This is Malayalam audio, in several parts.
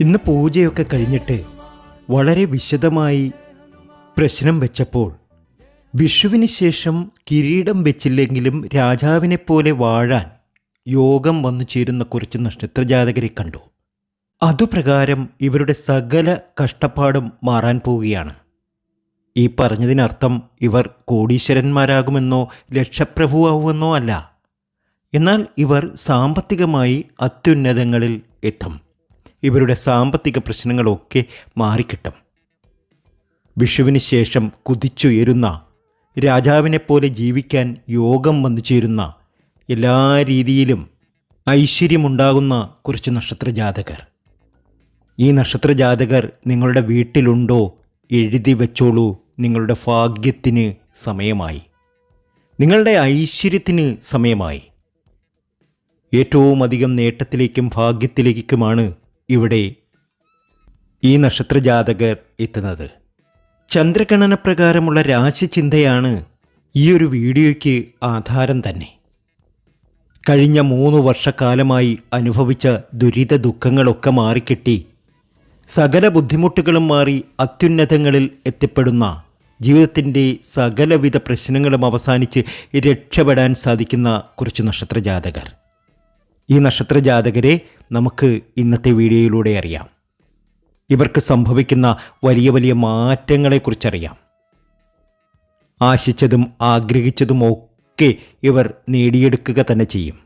ഇന്ന് പൂജയൊക്കെ കഴിഞ്ഞിട്ട് വളരെ വിശദമായി പ്രശ്നം വെച്ചപ്പോൾ വിഷുവിന് ശേഷം കിരീടം വെച്ചില്ലെങ്കിലും രാജാവിനെ പോലെ വാഴാൻ യോഗം വന്നു ചേരുന്ന കുറച്ച് നക്ഷത്രജാതകരെ കണ്ടു. അതുപ്രകാരം ഇവരുടെ സകല കഷ്ടപ്പാടും മാറാൻ പോവുകയാണ്. ഈ പറഞ്ഞതിനർത്ഥം ഇവർ കോടീശ്വരന്മാരാകുമെന്നോ ലക്ഷപ്രഭുവാകുമെന്നോ അല്ല. എന്നാൽ ഇവർ സാമ്പത്തികമായി അത്യുന്നതങ്ങളിൽ എത്തും. ഇവരുടെ സാമ്പത്തിക പ്രശ്നങ്ങളൊക്കെ മാറിക്കിട്ടും. വിഷുവിന് ശേഷം കുതിച്ചുയരുന്ന രാജാവിനെപ്പോലെ ജീവിക്കാൻ യോഗം വന്നു ചേരുന്ന എല്ലാ രീതിയിലും ഐശ്വര്യമുണ്ടാകുന്ന കുറച്ച് നക്ഷത്രജാതകർ. ഈ നക്ഷത്രജാതകർ നിങ്ങളുടെ വീട്ടിലുണ്ടോ എഴുതി വെച്ചോളൂ നിങ്ങളുടെ ഭാഗ്യത്തിന് സമയമായി. നിങ്ങളുടെ ഐശ്വര്യത്തിന് സമയമായി. ഏറ്റവും അധികം നേട്ടത്തിലേക്കും ഭാഗ്യത്തിലേക്കുമാണ് ഇവിടെ ഈ നക്ഷത്രജാതകർ എത്തുന്നത്. ചന്ദ്രഗണന പ്രകാരമുള്ള രാശിചിന്തയാണ് ഈ ഒരു വീഡിയോയ്ക്ക് ആധാരം തന്നെ. കഴിഞ്ഞ മൂന്ന് വർഷക്കാലമായി അനുഭവിച്ച ദുരിത ദുഃഖങ്ങളൊക്കെ മാറിക്കിട്ടി സകല ബുദ്ധിമുട്ടുകളും മാറി അത്യുന്നതങ്ങളിൽ എത്തിപ്പെടുന്ന ജീവിതത്തിന്റെ സകലവിധ പ്രശ്നങ്ങളും അവസാനിച്ച് രക്ഷപ്പെടാൻ സാധിക്കുന്ന കുറച്ച് നക്ഷത്രജാതകർ. ഈ നക്ഷത്രജാതകരെ നമുക്ക് ഇന്നത്തെ വീഡിയോയിലൂടെ അറിയാം. ഇവർക്ക് സംഭവിക്കുന്ന വലിയ വലിയ മാറ്റങ്ങളെക്കുറിച്ചറിയാം. ആശിച്ചതും ആഗ്രഹിച്ചതും ഒക്കെ ഇവർ നേടിയെടുക്കുക തന്നെ ചെയ്യും.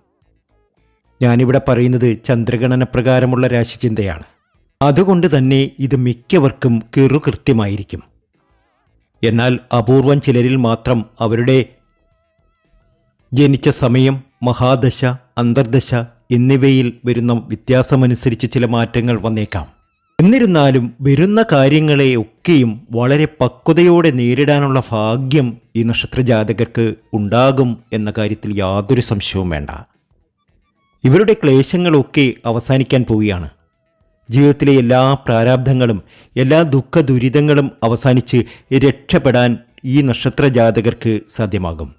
ഞാനിവിടെ പറയുന്നത് ചന്ദ്രഗണന പ്രകാരമുള്ള രാശിചിന്തയാണ്. അതുകൊണ്ട് തന്നെ ഇത് മിക്കവർക്കും കൃത്യമായിരിക്കും എന്നാൽ അപൂർവം ചിലരിൽ മാത്രം അവരുടെ ജനിച്ച സമയം മഹാദശ അന്തർദശ എന്നിവയിൽ വരുന്ന വ്യത്യാസമനുസരിച്ച് ചില മാറ്റങ്ങൾ വന്നേക്കാം. എന്നിരുന്നാലും വരുന്ന കാര്യങ്ങളെ ഒക്കെയും വളരെ പക്വതയോടെ നേരിടാനുള്ള ഭാഗ്യം ഈ നക്ഷത്രജാതകർക്ക് ഉണ്ടാകും എന്ന കാര്യത്തിൽ യാതൊരു സംശയവും വേണ്ട. ഇവരുടെ ക്ലേശങ്ങളൊക്കെ അവസാനിക്കാൻ പോവുകയാണ്. ജീവിതത്തിലെ എല്ലാ പ്രാരാബ്ധങ്ങളും എല്ലാ ദുഃഖ ദുരിതങ്ങളും അവസാനിച്ച് രക്ഷപ്പെടാൻ ഈ നക്ഷത്ര ജാതകർക്ക് സാധ്യമാകും.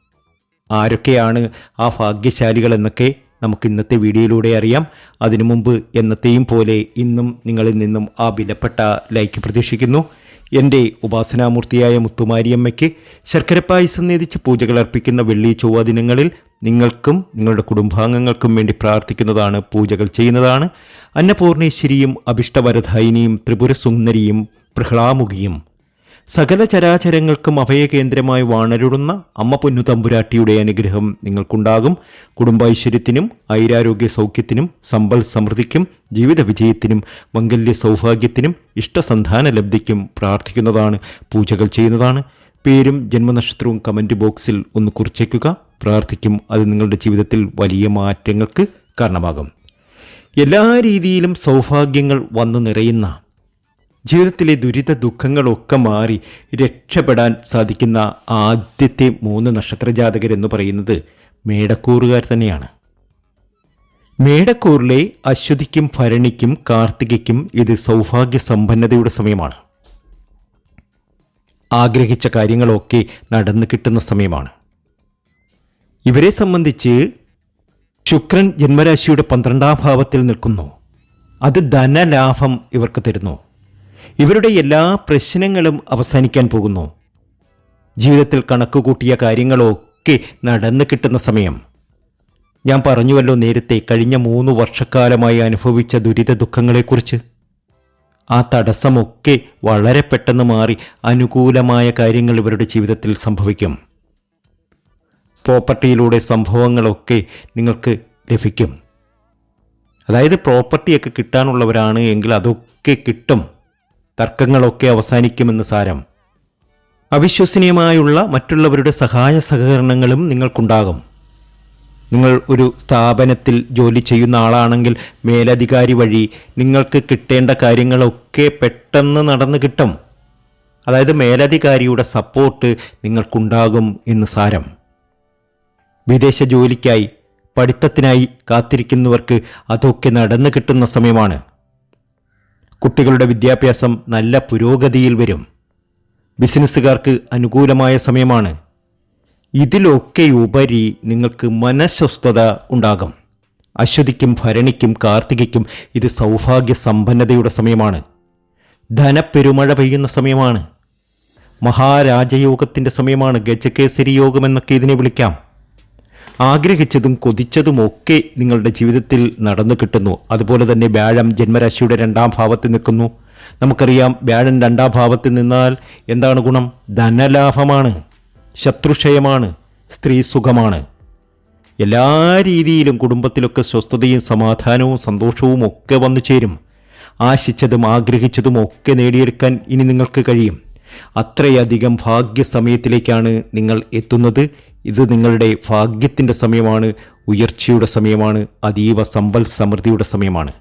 ആരൊക്കെയാണ് ആ ഭാഗ്യശാലികൾ എന്നൊക്കെ നമുക്ക് ഇന്നത്തെ വീഡിയോയിലൂടെ അറിയാം. അതിനു മുമ്പ് എന്നത്തെയും പോലെ ഇന്നും നിങ്ങളിൽ നിന്നും ആ വിലപ്പെട്ട ലൈക്ക് പ്രതീക്ഷിക്കുന്നു. എന്റെ ഉപാസനാമൂർത്തിയായ മുത്തുമാരിയമ്മയ്ക്ക് ശർക്കര പായസം നേതിച്ച് പൂജകൾ അർപ്പിക്കുന്ന വെള്ളി ചൊവ്വ ദിനങ്ങളിൽ നിങ്ങൾക്കും നിങ്ങളുടെ കുടുംബാംഗങ്ങൾക്കും വേണ്ടി പ്രാർത്ഥിക്കുന്നതാണ് പൂജകൾ ചെയ്യുന്നതാണ്. അന്നപൂർണേശ്വരിയും അഭിഷ്ടവരധായിനിയും ത്രിപുരസുന്ദരിയും പ്രഹ്ലാമുഖിയും സകല ചരാചരങ്ങൾക്കും അഭയകേന്ദ്രമായി വാണരുടുന്ന അമ്മ പൊന്നു തമ്പുരാട്ടിയുടെ അനുഗ്രഹം നിങ്ങൾക്കുണ്ടാകും. കുടുംബൈശ്വര്യത്തിനും ഐരാരോഗ്യ സൗഖ്യത്തിനും സമ്പൽ സമൃദ്ധിക്കും ജീവിത വിജയത്തിനും മംഗല്യ സൗഭാഗ്യത്തിനും ഇഷ്ടസന്ധാന ലബ്ധിക്കും പ്രാർത്ഥിക്കുന്നതാണ് പൂജകൾ ചെയ്യുന്നതാണ്. പേരും ജന്മനക്ഷത്രവും കമന്റ് ബോക്സിൽ ഒന്ന് കുറിച്ചേക്കുക. പ്രാർത്ഥിക്കും അത് നിങ്ങളുടെ ജീവിതത്തിൽ വലിയ മാറ്റങ്ങൾക്ക് കാരണമാകും. എല്ലാ രീതിയിലും സൗഭാഗ്യങ്ങൾ വന്നു നിറയുന്ന ജീവിതത്തിലെ ദുരിത ദുഃഖങ്ങളൊക്കെ മാറി രക്ഷപ്പെടാൻ സാധിക്കുന്ന ആദ്യത്തെ മൂന്ന് നക്ഷത്ര നക്ഷത്രജാതകരെന്ന് പറയുന്നത് മേടക്കൂറുകാർ തന്നെയാണ്. മേടക്കൂറിലെ അശ്വതിക്കും ഭരണിക്കും കാർത്തികയ്ക്കും ഇത് സൗഭാഗ്യ സമ്പന്നതയുടെ സമയമാണ്. ആഗ്രഹിച്ച കാര്യങ്ങളൊക്കെ നടന്നു കിട്ടുന്ന സമയമാണ്. ഇവരെ സംബന്ധിച്ച് ശുക്രൻ ജന്മരാശിയുടെ പന്ത്രണ്ടാം ഭാവത്തിൽ നിൽക്കുന്നു. അത് ധനലാഭം ഇവർക്ക് തരുന്നു. ഇവരുടെ എല്ലാ പ്രശ്നങ്ങളും അവസാനിക്കാൻ പോകുന്നു. ജീവിതത്തിൽ കണക്കുകൂട്ടിയ കാര്യങ്ങളൊക്കെ നടന്നു കിട്ടുന്ന സമയം. ഞാൻ പറഞ്ഞുവല്ലോ നേരത്തെ കഴിഞ്ഞ മൂന്ന് വർഷക്കാലമായി അനുഭവിച്ച ദുരിത ദുഃഖങ്ങളെക്കുറിച്ച്. ആ തടസ്സമൊക്കെ വളരെ പെട്ടെന്ന് മാറി അനുകൂലമായ കാര്യങ്ങൾ ഇവരുടെ ജീവിതത്തിൽ സംഭവിക്കും. പ്രോപ്പർട്ടിയിലൂടെ സംഭവങ്ങളൊക്കെ നിങ്ങൾക്ക് ലഭിക്കും. അതായത് പ്രോപ്പർട്ടിയൊക്കെ കിട്ടാനുള്ളവരാണ് എങ്കിൽ അതൊക്കെ കിട്ടും. തർക്കങ്ങളൊക്കെ അവസാനിക്കുമെന്ന് സാരം. അവിശ്വസനീയമായുള്ള മറ്റുള്ളവരുടെ സഹായ സഹകരണങ്ങളും നിങ്ങൾക്കുണ്ടാകും. നിങ്ങൾ ഒരു സ്ഥാപനത്തിൽ ജോലി ചെയ്യുന്ന ആളാണെങ്കിൽ മേലധികാരി വഴി നിങ്ങൾക്ക് കിട്ടേണ്ട കാര്യങ്ങളൊക്കെ പെട്ടെന്ന് നടന്നു കിട്ടും. അതായത് മേലധികാരിയുടെ സപ്പോർട്ട് നിങ്ങൾക്കുണ്ടാകും എന്ന് സാരം. വിദേശ ജോലിക്കായി പഠിത്തത്തിനായി കാത്തിരിക്കുന്നവർക്ക് അതൊക്കെ നടന്നു കിട്ടുന്ന സമയമാണ്. കുട്ടികളുടെ വിദ്യാഭ്യാസം നല്ല പുരോഗതിയിൽ വരും. ബിസിനസ്സുകാർക്ക് അനുകൂലമായ സമയമാണ്. ഇതിലൊക്കെ ഉപരി നിങ്ങൾക്ക് മനഃസ്വസ്ഥത ഉണ്ടാകും. അശ്വതിക്കും ഭരണിക്കും കാർത്തികയ്ക്കും ഇത് സൗഭാഗ്യ സമ്പന്നതയുടെ സമയമാണ്. ധനപ്പെരുമഴ പെയ്യുന്ന സമയമാണ്. മഹാരാജയോഗത്തിന്റെ സമയമാണ് ഗജകേസരി യോഗം എന്നൊക്കെ ഇതിനെ വിളിക്കാം. ആഗ്രഹിച്ചതും കൊതിച്ചതുമൊക്കെ നിങ്ങളുടെ ജീവിതത്തിൽ നടന്നു കിട്ടുന്നു. അതുപോലെ തന്നെ വ്യാഴം ജന്മരാശിയുടെ രണ്ടാം ഭാവത്തിൽ നിൽക്കുന്നു. നമുക്കറിയാം വ്യാഴൻ രണ്ടാം ഭാവത്തിൽ നിന്നാൽ എന്താണ് ഗുണം? ധനലാഭമാണ് ശത്രുക്ഷയമാണ് സ്ത്രീ സുഖമാണ്. എല്ലാ രീതിയിലും കുടുംബത്തിലൊക്കെ സ്വസ്ഥതയും സമാധാനവും സന്തോഷവും ഒക്കെ വന്നു ചേരും. ആശിച്ചതും ആഗ്രഹിച്ചതും ഒക്കെ നേടിയെടുക്കാൻ ഇനി നിങ്ങൾക്ക് കഴിയും. അത്രയധികം ഭാഗ്യസമയത്തിലേക്കാണ് നിങ്ങൾ എത്തുന്നത്. ഇത് നിങ്ങളുടെ ഭാഗ്യത്തിന്റെ സമയമാണ് ഉയർച്ചയുടെ സമയമാണ് അതീവ സമ്പൽ സമൃദ്ധിയുടെ സമയമാണ്.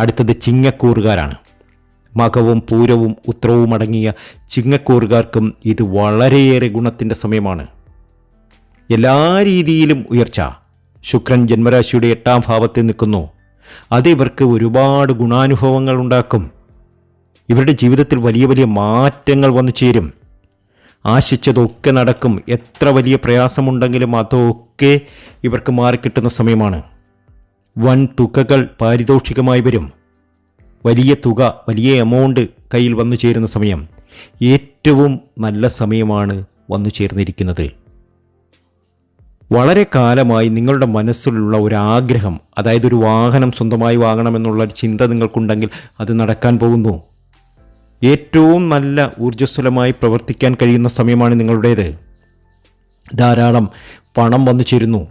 അടുത്തത് ചിങ്ങക്കൂറുകാരാണ്. മകവും പൂരവും ഉത്തരവും അടങ്ങിയ ചിങ്ങക്കൂറുകാർക്കും ഇത് വളരെയേറെ ഗുണത്തിന്റെ സമയമാണ്. എല്ലാ രീതിയിലും ഉയർച്ച. ശുക്രൻ ജന്മരാശിയുടെ എട്ടാം ഭാവത്തിൽ നിൽക്കുന്നു. അത് ഇവർക്ക് ഒരുപാട് ഗുണാനുഭവങ്ങൾ ഉണ്ടാക്കും. ഇവരുടെ ജീവിതത്തിൽ വലിയ വലിയ മാറ്റങ്ങൾ വന്നു ചേരും. ആശിച്ചതൊക്കെ നടക്കും. എത്ര വലിയ പ്രയാസമുണ്ടെങ്കിലും അതൊക്കെ ഇവർക്ക് മാറിക്കിട്ടുന്ന സമയമാണ്. വൻ തുകകൾ പാരിതോഷികമായി വരും. വലിയ തുക വലിയ എമൗണ്ട് കയ്യിൽ വന്നു ചേരുന്ന സമയം ഏറ്റവും നല്ല സമയമാണ് വന്നു ചേർന്നിരിക്കുന്നത്. വളരെ കാലമായി നിങ്ങളുടെ മനസ്സിലുള്ള ഒരു ആഗ്രഹം അതായത് ഒരു വാഹനം സ്വന്തമായി വാങ്ങണമെന്നുള്ള ചിന്ത നിങ്ങൾക്കുണ്ടെങ്കിൽ അത് നടക്കാൻ പോകുന്നു. ഏറ്റവും നല്ല ഊർജസ്വലമായി പ്രവർത്തിക്കാൻ കഴിയുന്ന സമയമാണ് നിങ്ങളുടേത്. ധാരാളം പണം വന്നു ചേരുന്നു.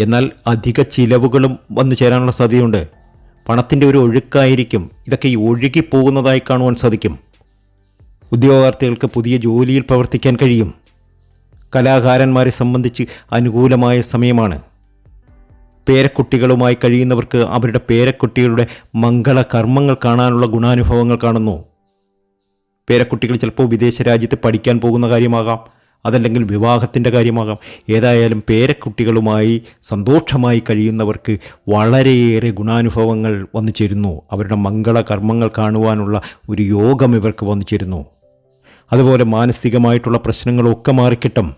എന്നാൽ അധിക ചിലവുകളും വന്നു ചേരാനുള്ള സാധ്യതയുണ്ട്. പണത്തിന്റെ ഒരു ഒഴുക്കായിരിക്കും. ഇതൊക്കെ ഈ ഒഴുകി പോകുന്നതായി കാണുവാൻ സാധിക്കും. ഉദ്യോഗാർത്ഥികൾക്ക് പുതിയ ജോലിയിൽ പ്രവർത്തിക്കാൻ കഴിയും. കലാകാരന്മാരെ സംബന്ധിച്ച് അനുകൂലമായ സമയമാണ്. പേരക്കുട്ടികളുമായി കഴിയുന്നവർക്ക് അവരുടെ പേരക്കുട്ടികളുടെ മംഗളകർമ്മങ്ങൾ കാണാനുള്ള ഗുണാനുഭവങ്ങൾ കാണുന്നു. പേരക്കുട്ടികൾ ചിലപ്പോൾ വിദേശ രാജ്യത്ത് പഠിക്കാൻ പോകുന്ന കാര്യമാകാം. അതല്ലെങ്കിൽ വിവാഹത്തിന്റെ കാര്യമാകാം. ഏതായാലും പേരക്കുട്ടികളുമായി സന്തോഷമായി കഴിയുന്നവർക്ക് വളരെയേറെ ഗുണാനുഭവങ്ങൾ വന്നു ചേരുന്നു. അവരുടെ മംഗളകർമ്മങ്ങൾ കാണുവാനുള്ള ഒരു യോഗം ഇവർക്ക് വന്നു ചേരുന്നു. അതുപോലെ മാനസികമായിട്ടുള്ള പ്രശ്നങ്ങളൊക്കെ മാറിക്കിട്ടും.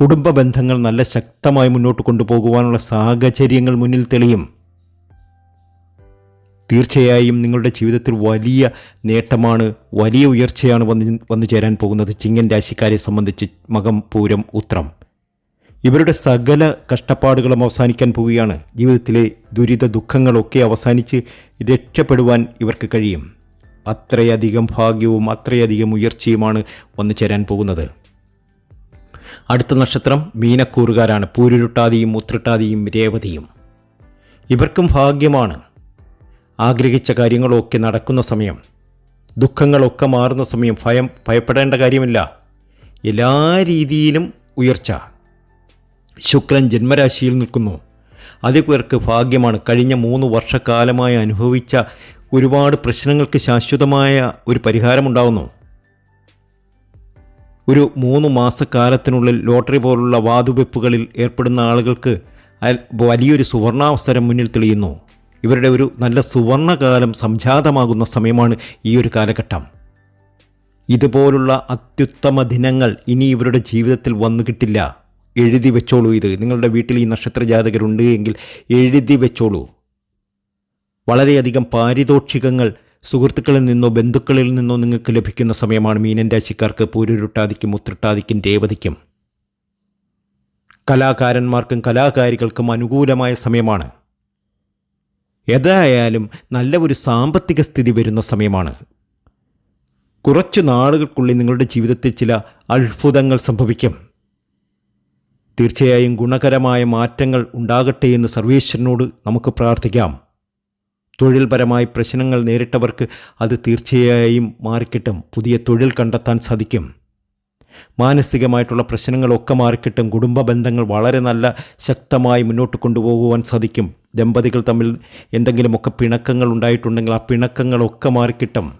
കുടുംബ ബന്ധങ്ങൾ നല്ല ശക്തമായി മുന്നോട്ട് കൊണ്ടുപോകുവാനുള്ള സാഹചര്യങ്ങൾ മുന്നിൽ തെളിയും. തീർച്ചയായും നിങ്ങളുടെ ജീവിതത്തിൽ വലിയ നേട്ടമാണ് വലിയ ഉയർച്ചയാണ് വന്ന് വന്നു ചേരാൻ പോകുന്നത് ചിങ്ങൻ രാശിക്കാരെ സംബന്ധിച്ച് മകം പൂരം ഉത്രം. ഇവരുടെ സകല കഷ്ടപ്പാടുകളും അവസാനിക്കാൻ പോവുകയാണ്. ജീവിതത്തിലെ ദുരിത ദുഃഖങ്ങളൊക്കെ അവസാനിച്ച് രക്ഷപ്പെടുവാൻ ഇവർക്ക് കഴിയും. അത്രയധികം ഭാഗ്യവും അത്രയധികം ഉയർച്ചയുമാണ് വന്നു ചേരാൻ പോകുന്നത്. അടുത്ത നക്ഷത്രം മീനക്കൂറുകാരാണ്. പൂരുരുട്ടാതിയും ഉത്രട്ടാതിയും രേവതിയും. ഇവർക്കും ഭാഗ്യമാണ്. ആഗ്രഹിച്ച കാര്യങ്ങളൊക്കെ നടക്കുന്ന സമയം ദുഃഖങ്ങളൊക്കെ മാറുന്ന സമയം ഭയം ഭയപ്പെടേണ്ട കാര്യമില്ല. എല്ലാ രീതിയിലും ഉയർച്ച. ശുക്രൻ ജന്മരാശിയിൽ നിൽക്കുന്നു. അത് പേർക്ക് ഭാഗ്യമാണ്. കഴിഞ്ഞ മൂന്ന് വർഷക്കാലമായി അനുഭവിച്ച ഒരുപാട് പ്രശ്നങ്ങൾക്ക് ശാശ്വതമായ ഒരു പരിഹാരമുണ്ടാകുന്നു ഒരു മൂന്ന് മാസക്കാലത്തിനുള്ളിൽ ലോട്ടറി പോലുള്ള വാതുവെപ്പുകളിൽ ഏർപ്പെടുന്ന ആളുകൾക്ക് വലിയൊരു സുവർണാവസരം മുന്നിൽ തെളിയുന്നു. ഇവരുടെ ഒരു നല്ല സുവർണകാലം സംജാതമാകുന്ന സമയമാണ് ഈ ഒരു കാലഘട്ടം. ഇതുപോലുള്ള അത്യുത്തമ ദിനങ്ങൾ ഇനി ഇവരുടെ ജീവിതത്തിൽ വന്നു കിട്ടില്ല. എഴുതി വെച്ചോളൂ ഇത്. നിങ്ങളുടെ വീട്ടിൽ ഈ നക്ഷത്ര ജാതകരുണ്ട് എങ്കിൽ എഴുതി വെച്ചോളൂ. വളരെയധികം പാരിതോഷികങ്ങൾ സുഹൃത്തുക്കളിൽ നിന്നോ ബന്ധുക്കളിൽ നിന്നോ നിങ്ങൾക്ക് ലഭിക്കുന്ന സമയമാണ് മീനൻ രാശിക്കാർക്ക് പൂരുരുട്ടാതിക്കും ഉത്രട്ടാതിക്കും രേവതിക്കും. കലാകാരന്മാർക്കും കലാകാരികൾക്കും അനുകൂലമായ സമയമാണ്. ഏതായാലും നല്ല ഒരു സാമ്പത്തിക സ്ഥിതി വരുന്ന സമയമാണ്. കുറച്ച് നാളുകൾക്കുള്ളിൽ നിങ്ങളുടെ ജീവിതത്തിൽ ചില അത്ഭുതങ്ങൾ സംഭവിക്കും. തീർച്ചയായും ഗുണകരമായ മാറ്റങ്ങൾ ഉണ്ടാകട്ടെ എന്ന് സർവേശ്വരനോട് നമുക്ക് പ്രാർത്ഥിക്കാം. തൊഴിൽപരമായി പ്രശ്നങ്ങൾ നേരിട്ടവർക്ക് അത് തീർച്ചയായും മാറിക്കിട്ടും. പുതിയ തൊഴിൽ കണ്ടെത്താൻ സാധിക്കും. മാനസികമായിട്ടുള്ള പ്രശ്നങ്ങളൊക്കെ മാറിക്കിട്ടും. കുടുംബ ബന്ധങ്ങൾ വളരെ നല്ല ശക്തമായി മുന്നോട്ട് കൊണ്ടുപോകുവാൻ സാധിക്കും. ദമ്പതികൾ തമ്മിൽ എന്തെങ്കിലുമൊക്കെ പിണക്കങ്ങൾ ഉണ്ടായിട്ടുണ്ടെങ്കിൽ ആ പിണക്കങ്ങളൊക്കെ മാറിക്കിട്ടും.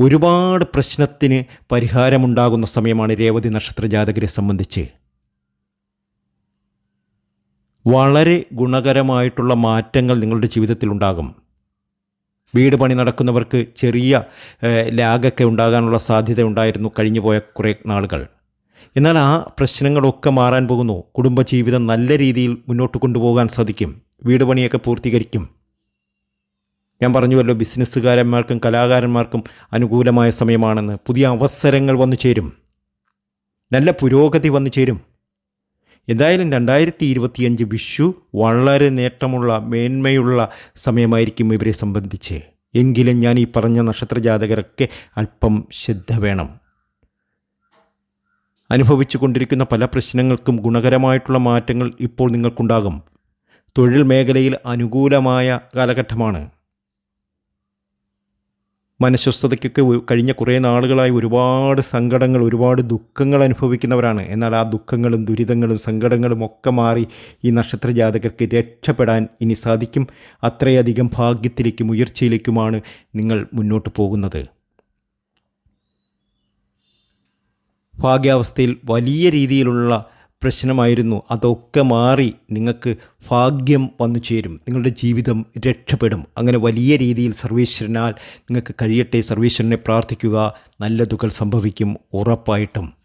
ഒരുപാട് പ്രശ്നത്തിന് പരിഹാരമുണ്ടാകുന്ന സമയമാണ് രേവതി നക്ഷത്ര ജാതകരെ സംബന്ധിച്ച്. വളരെ ഗുണകരമായിട്ടുള്ള മാറ്റങ്ങൾ നിങ്ങളുടെ ജീവിതത്തിൽ ഉണ്ടാകും. വീട് പണി നടക്കുന്നവർക്ക് ചെറിയ ലാഗൊക്കെ ഉണ്ടാകാനുള്ള സാധ്യത ഉണ്ടായിരുന്നു കഴിഞ്ഞു പോയ കുറേ നാളുകൾ. എന്നാൽ ആ പ്രശ്നങ്ങളൊക്കെ മാറാൻ പോകുന്നു. കുടുംബജീവിതം നല്ല രീതിയിൽ മുന്നോട്ട് കൊണ്ടുപോകാൻ സാധിക്കും. വീട് പണിയൊക്കെ പൂർത്തീകരിക്കും. ഞാൻ പറഞ്ഞുവല്ലോ ബിസിനസ്സുകാരന്മാർക്കും കലാകാരന്മാർക്കും അനുകൂലമായ സമയമാണെന്ന്. പുതിയ അവസരങ്ങൾ വന്നു ചേരും. നല്ല പുരോഗതി വന്നു ചേരും. എന്തായാലും രണ്ടായിരത്തി ഇരുപത്തിയഞ്ച് വിഷു വളരെ നേട്ടമുള്ള മേന്മയുള്ള സമയമായിരിക്കും ഇവരെ സംബന്ധിച്ച്. എങ്കിലും ഞാൻ ഈ പറഞ്ഞ നക്ഷത്ര ജാതകരൊക്കെ അല്പം ശ്രദ്ധ വേണം. അനുഭവിച്ചു കൊണ്ടിരിക്കുന്ന പല പ്രശ്നങ്ങൾക്കും ഗുണകരമായിട്ടുള്ള മാറ്റങ്ങൾ ഇപ്പോൾ നിങ്ങൾക്കുണ്ടാകും. തൊഴിൽ മേഖലയിൽ അനുകൂലമായ കാലഘട്ടമാണ്. മനഃസ്വസ്ഥതയ്ക്കൊക്കെ കഴിഞ്ഞ കുറേ നാളുകളായി ഒരുപാട് സങ്കടങ്ങൾ ഒരുപാട് ദുഃഖങ്ങൾ അനുഭവിക്കുന്നവരാണ്. എന്നാൽ ആ ദുഃഖങ്ങളും ദുരിതങ്ങളും സങ്കടങ്ങളും ഒക്കെ മാറി ഈ നക്ഷത്ര ജാതകർക്ക് രക്ഷപ്പെടാൻ ഇനി സാധിക്കും. അത്രയധികം ഭാഗ്യത്തിലേക്കും ഉയർച്ചയിലേക്കുമാണ് നിങ്ങൾ മുന്നോട്ട് പോകുന്നത്. ഭാഗ്യാവസ്ഥയിൽ വലിയ രീതിയിലുള്ള പ്രശ്നമായിരുന്നു. അതൊക്കെ മാറി നിങ്ങൾക്ക് ഭാഗ്യം വന്നു ചേരും. നിങ്ങളുടെ ജീവിതം രക്ഷപ്പെടും. അങ്ങനെ വലിയ രീതിയിൽ സർവീശ്വരനാൽ നിങ്ങൾക്ക് കഴിയട്ടെ. സർവീശ്വരനെ പ്രാർത്ഥിക്കുക. നല്ലതുകൾ സംഭവിക്കും. ഉറപ്പായിട്ടും.